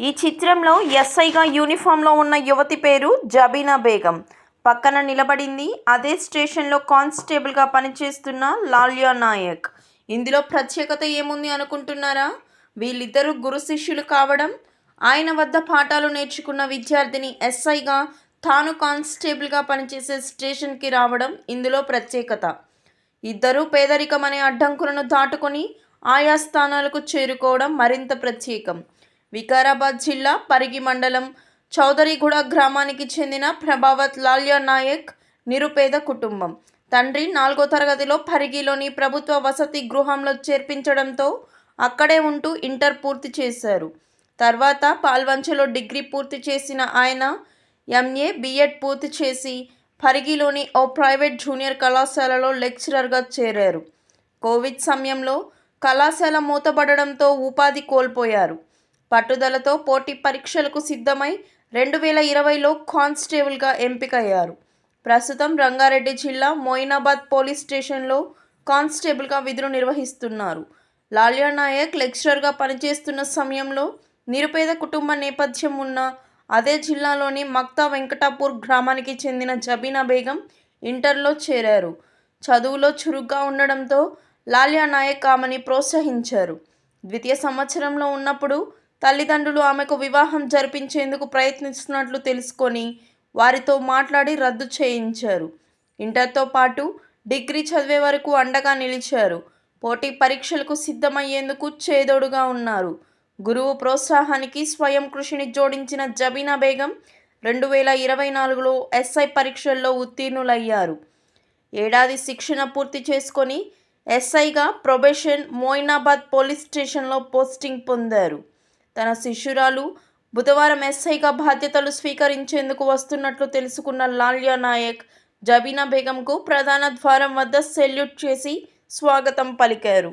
ఈ చిత్రంలో ఎస్ఐగా యూనిఫామ్లో ఉన్న యువతి పేరు జబీనా బేగం. పక్కన నిలబడింది. అదే స్టేషన్లో కానిస్టేబుల్గా పనిచేస్తున్న లాల్యా నాయక్. ఇందులో ప్రత్యేకత ఏముంది అనుకుంటున్నారా? వీళ్ళిద్దరూ గురు శిష్యులు కావడం ఆయన వద్ద పాఠాలు నేర్చుకున్న విద్యార్థిని ఎస్ఐగా తాను కానిస్టేబుల్గా పనిచేసే స్టేషన్కి రావడం ఇందులో ప్రత్యేకత. ఇద్దరూ పేదరికం అనే అడ్డంకులను దాటుకొని ఆయా స్థానాలకు చేరుకోవడం మరింత ప్రత్యేకం. వికారాబాద్ జిల్లా పరిగి మండలం చౌదరిగూడ గ్రామానికి చెందిన ప్రభావత్ లాల్యా నాయక్ నిరుపేద కుటుంబం. తండ్రి నాలుగో తరగతిలో పరిగిలోని ప్రభుత్వ వసతి గృహంలో చేర్పించడంతో అక్కడే ఉంటూ ఇంటర్ పూర్తి చేశారు. తర్వాత పాల్వంచలో డిగ్రీ పూర్తి చేసిన ఆయన ఎంఏ బిఎడ్ పూర్తి చేసి పరిగిలోని ఓ ప్రైవేట్ జూనియర్ కళాశాలలో లెక్చరర్గా చేరారు. కోవిడ్ సమయంలో కళాశాల మూతపడడంతో ఉపాధి కోల్పోయారు. పట్టుదలతో పోటీ పరీక్షలకు సిద్ధమై రెండు వేల ఇరవైలో కానిస్టేబుల్గా ఎంపికయ్యారు. ప్రస్తుతం రంగారెడ్డి జిల్లా మోయినాబాద్ పోలీస్ స్టేషన్లో కానిస్టేబుల్గా విధులు నిర్వహిస్తున్నారు. లాలియా నాయక్ లెక్చరర్గా పనిచేస్తున్న సమయంలో నిరుపేద కుటుంబ నేపథ్యం ఉన్న అదే జిల్లాలోని మక్తా వెంకటాపూర్ గ్రామానికి చెందిన జబీనా బేగం ఇంటర్లో చేరారు. చదువులో చురుగ్గా ఉండడంతో లాలియా నాయక్ ఆమెని ప్రోత్సహించారు. ద్వితీయ సంవత్సరంలో ఉన్నప్పుడు తల్లిదండ్రులు ఆమెకు వివాహం జరిపించేందుకు ప్రయత్నిస్తున్నట్లు తెలుసుకొని వారితో మాట్లాడి రద్దు చేయించారు. ఇంటర్తో పాటు డిగ్రీ చదివే వరకు అండగా నిలిచారు. పోటీ పరీక్షలకు సిద్ధమయ్యేందుకు చేదోడుగా ఉన్నారు. గురువు ప్రోత్సాహానికి స్వయం కృషిని జోడించిన జబీనా బేగం రెండు వేల ఇరవై నాలుగులో ఎస్ఐ పరీక్షల్లో ఉత్తీర్ణులయ్యారు. ఏడాది శిక్షణ పూర్తి చేసుకొని ఎస్ఐగా ప్రొబేషన్ మోయినాబాద్ పోలీస్ స్టేషన్లో పోస్టింగ్ పొందారు. తన శిష్యురాలు బుధవారం ఎస్ఐగా బాధ్యతలు స్వీకరించేందుకు వస్తున్నట్లు తెలుసుకున్న లాల్యా నాయక్ జబీనా బేగంకు ప్రధాన ద్వారం వద్ద సెల్యూట్ చేసి స్వాగతం పలికారు.